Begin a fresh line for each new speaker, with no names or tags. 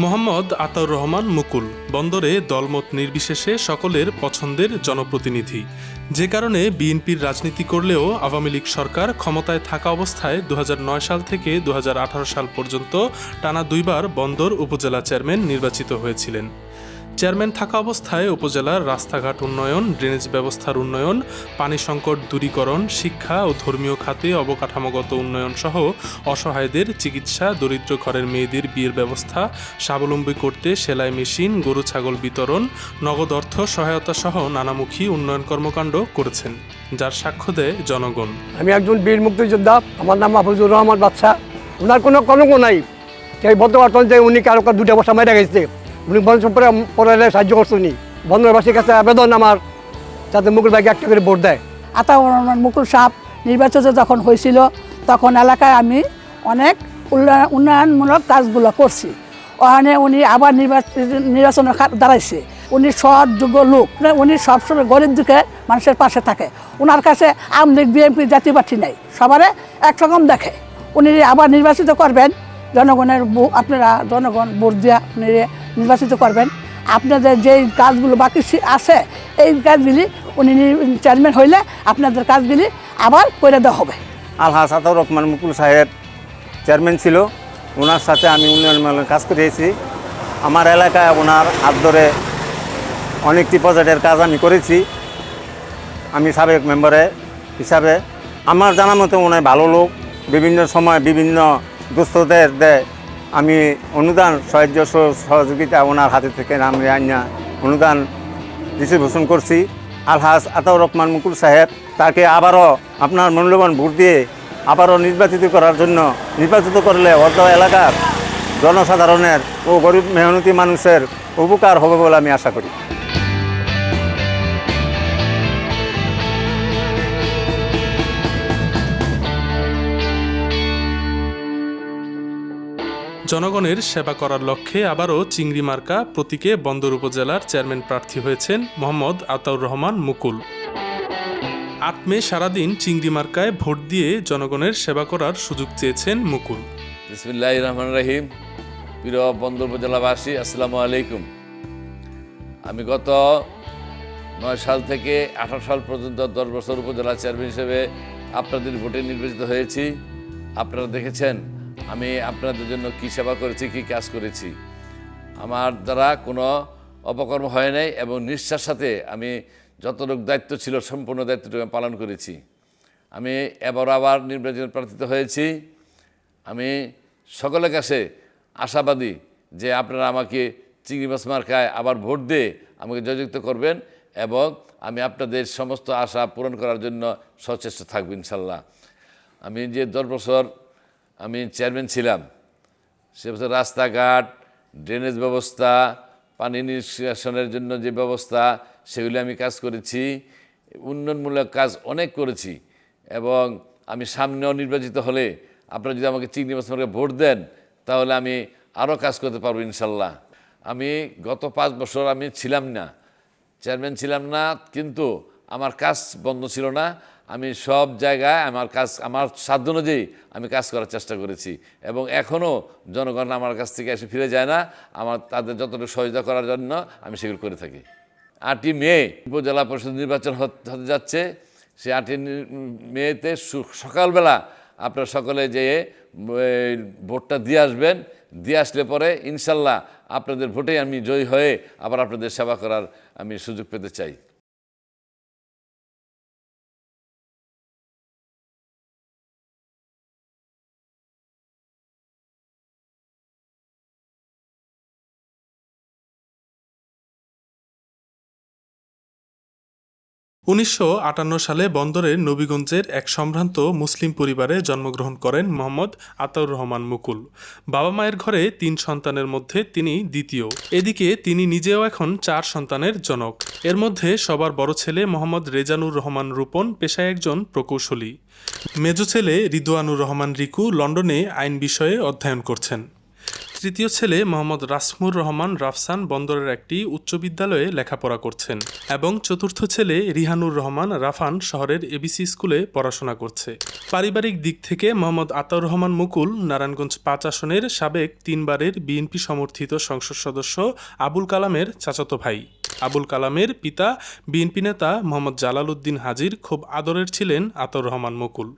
মোহাম্মদ আতাউর রহমান মুকুল, বন্দরে দলমত নির্বিশেষে সকলের পছন্দের জনপ্রতিনিধি। যে কারণে বিএনপির রাজনীতি করলেও আওয়ামী লীগ সরকার ক্ষমতায় থাকা অবস্থায় দু হাজার নয় সাল থেকে দুহাজার আঠারো সাল পর্যন্ত টানা দুইবার বন্দর উপজেলা চেয়ারম্যান নির্বাচিত হয়েছিলেন। চেয়ারম্যান থাকা অবস্থায় উপজেলার রাস্তাঘাট উন্নয়ন, ড্রেনেজ ব্যবস্থার উন্নয়ন, পানি সংকট দূরীকরণ, শিক্ষা ও ধর্মীয় খাতে অবকাঠামোগত উন্নয়ন সহ অসহায়দের চিকিৎসা, দরিদ্র ঘরের মেয়েদের বিয়ের ব্যবস্থা, স্বাবলম্বী করতে সেলাই মেশিন, গরু ছাগল বিতরণ, নগদ অর্থ সহায়তা সহ নানামুখী উন্নয়ন কর্মকাণ্ড করেছেন, যার সাক্ষ্য দেয় জনগণ।
আমি একজন বীর মুক্তিযোদ্ধা, আমার নাম মাহফুজুর রহমান বাচ্চা ওনার কোনো কলঙ্ক নাই। সেই বর্তমান যে উনি কারও দুটা বছর মেরে গেছে। উনি বংশ পরে পরে সাহায্য করছে উনি। বন্ধুবাসীর কাছে আবেদন আমার, যাতে মুকুল ভাইকে একটা করে ভোট দেয়।
আতাউর রহমান মুকুল সাহ নির্বাচিত যখন হয়েছিল, তখন এলাকায় আমি অনেক উন্নয়ন উন্নয়নমূলক কাজগুলো করছি। ওখানে উনি আবার নির্বাচন নির্বাচনের দাঁড়াইছে। উনি সৎ, যোগ্য লোক। উনি সবসময় গরিব দুঃখে মানুষের পাশে থাকে। ওনার কাছে আওয়ামী লীগ, বিএনপি জাতি পার্টি নেই। সবারে একরকম দেখে। উনি আবার নির্বাচিত করবেন, জনগণের আপনারা জনগণ ভোট দিয়া উনি নির্বাচিত করবেন। আপনাদের যেই কাজগুলো বাকি আছে, এই কাজগুলি উনি চেয়ারম্যান হইলে আপনাদের কাজগুলি আবার করে দেওয়া হবে।
আলহাজ আতাউর রহমান মুকুল সাহেব চেয়ারম্যান ছিল। ওনার সাথে আমি উন্নয়ন উন্নয়নমূলক কাজ করেছি। আমার এলাকায় ওনার হাত ধরে অনেকটি প্রজেক্টের কাজ আমি করেছি। আমি সাবেক মেম্বারে হিসাবে। আমার জানা মতো ওনার ভালো লোক। বিভিন্ন সময় বিভিন্ন দুস্থদের দেয় আমি অনুদান, সাহায্য সহ- সহযোগিতা ওনার হাতে থেকে নাম আইনা অনুদান ডিস্ট্রিবিউশন করছি। আলহাজ আতাউর রহমান মুকুল সাহেব, তাকে আবারও আপনার মূল্যবান ভোট দিয়ে আবারও নির্বাচিত করার জন্য, নির্বাচিত করলে অর্ধ এলাকার জনসাধারণের ও গরিব মেহনতি মানুষের উপকার হবে বলে আমি আশা করি।
জনগণের সেবা করার লক্ষ্যে আবারও চিংড়ি মার্কা প্রতীকে বন্দর উপজেলার চেয়ারম্যান প্রার্থী হয়েছেন মোহাম্মদ আতাউর রহমান মুকুল। আট মে সারাদিন চিংড়ি মার্কায় ভোট দিয়ে জনগণের সেবা করার সুযোগ চেয়েছেন মুকুল।
বিসমিল্লাহ রহমান রাহিম। প্রিয় বন্দর উপজেলাবাসী, আসসালামু আলাইকুম। আমি গত নয় সাল থেকে আঠারো সাল পর্যন্ত দশ বছর উপজেলা চেয়ারম্যান হিসেবে আপনাদের ভোটে নির্বাচিত হয়েছি। আপনারা দেখেছেন আমি আপনাদের জন্য কী সেবা করেছি, কী কাজ করেছি, আমার দ্বারা কোনো অপকর্ম হয় নাই এবং নিষ্ঠার সাথে আমি যতটুকু দায়িত্ব ছিল সম্পূর্ণ দায়িত্বটুকু আমি পালন করেছি। আমি এবার আবার নির্বাচন প্রার্থিত হয়েছি। আমি সকলের কাছে আশাবাদী যে আপনারা আমাকে চিংড়ি মাছ মার্কায় আবার ভোট দিয়ে আমাকে জয়যুক্ত করবেন এবং আমি আপনাদের সমস্ত আশা পূরণ করার জন্য সচেষ্ট থাকব ইনশাল্লাহ। আমি যে দশ বছর আমি চেয়ারম্যান ছিলাম। সে বছর রাস্তাঘাট ড্রেনেজ ব্যবস্থা, পানি নিষ্কাশনের জন্য যে ব্যবস্থা, সেগুলি আমি কাজ করেছি। উন্নয়নমূলক কাজ অনেক করেছি এবং আমি সামনেও নির্বাচিত হলে আপনারা যদি আমাকে চিংড়ি মাছ মার্কে ভোট দেন, তাহলে আমি আরও কাজ করতে পারব ইনশাল্লাহ। আমি গত পাঁচ বছর আমি ছিলাম না, চেয়ারম্যান ছিলাম না, কিন্তু আমার কাজ বন্ধ ছিল না। আমি সব জায়গায় আমার কাজ, আমার সাধ্য অনুযায়ী আমি কাজ করার চেষ্টা করেছি। এবং এখনও জনগণ আমার কাছ থেকে এসে ফিরে যায় না। আমার তাদের যতটুকু সহযোগিতা করার জন্য আমি সেগুলো করে থাকি। আটই মে উপজেলা পরিষদ নির্বাচন হতে যাচ্ছে। সেই আটই মেতে সকালবেলা আপনারা সকলে যেয়ে ভোটটা দিয়ে আসবেন। দিয়ে আসলে পরে ইনশাল্লাহ আপনাদের ভোটে আমি জয়ী হয়ে আবার আপনাদের সেবা করার আমি সুযোগ পেতে চাই।
উনিশশো আটান্ন সালে বন্দরের নবীগঞ্জের এক সম্ভ্রান্ত মুসলিম পরিবারে জন্মগ্রহণ করেন মোহাম্মদ আতাউর রহমান মুকুল। বাবা মায়ের ঘরে তিন সন্তানের মধ্যে তিনি দ্বিতীয়। এদিকে তিনি নিজেও এখন চার সন্তানের জনক। এর মধ্যে সবার বড় ছেলে মোহাম্মদ রেজানুর রহমান রূপন পেশায় একজন প্রকৌশলী। মেজ ছেলে রিদওয়ানুর রহমান রিকু লন্ডনে আইন বিষয়ে অধ্যয়ন করছেন। তৃতীয় ছেলে মোহাম্মদ রাসমুর রহমান রাফসান বন্দরের একটি উচ্চ বিদ্যালয়ে লেখাপড়া করছেন এবং চতুর্থ ছেলে রিহানুর রহমান রাফান শহরের এবিসি স্কুলে পড়াশোনা করছে। পারিবারিক দিক থেকে মোহাম্মদ আতাউর রহমান মুকুল নারায়ণগঞ্জ পাঁচ আসনের সাবেক তিনবারের বিএনপি সমর্থিত সংসদ সদস্য আবুল কালামের চাচাতো ভাই। আবুল কালামের পিতা বিএনপি নেতা মোহাম্মদ জালাল উদ্দিন হাজির খুব আদরের ছিলেন আতর রহমান মুকুল।